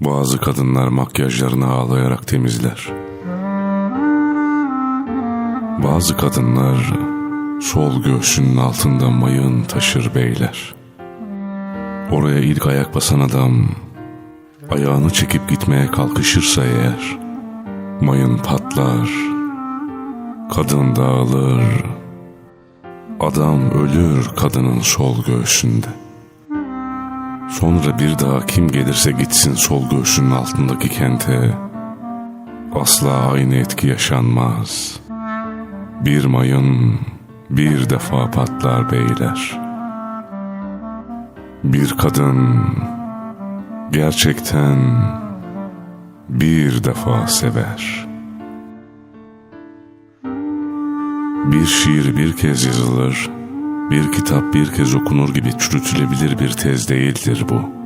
Bazı kadınlar makyajlarını ağlayarak temizler. Bazı kadınlar sol göğsünün altında mayın taşır beyler. Oraya ilk ayak basan adam ayağını çekip gitmeye kalkışırsa eğer mayın patlar, kadın dağılır, adam ölür kadının sol göğsünde. Sonra bir daha kim gelirse gitsin sol göğsünün altındaki kente asla aynı etki yaşanmaz. Bir mayın bir defa patlar beyler. Bir kadın gerçekten bir defa sever. Bir şiir bir kez yazılır, bir kitap bir kez okunur gibi çürütülebilir bir tez değildir bu.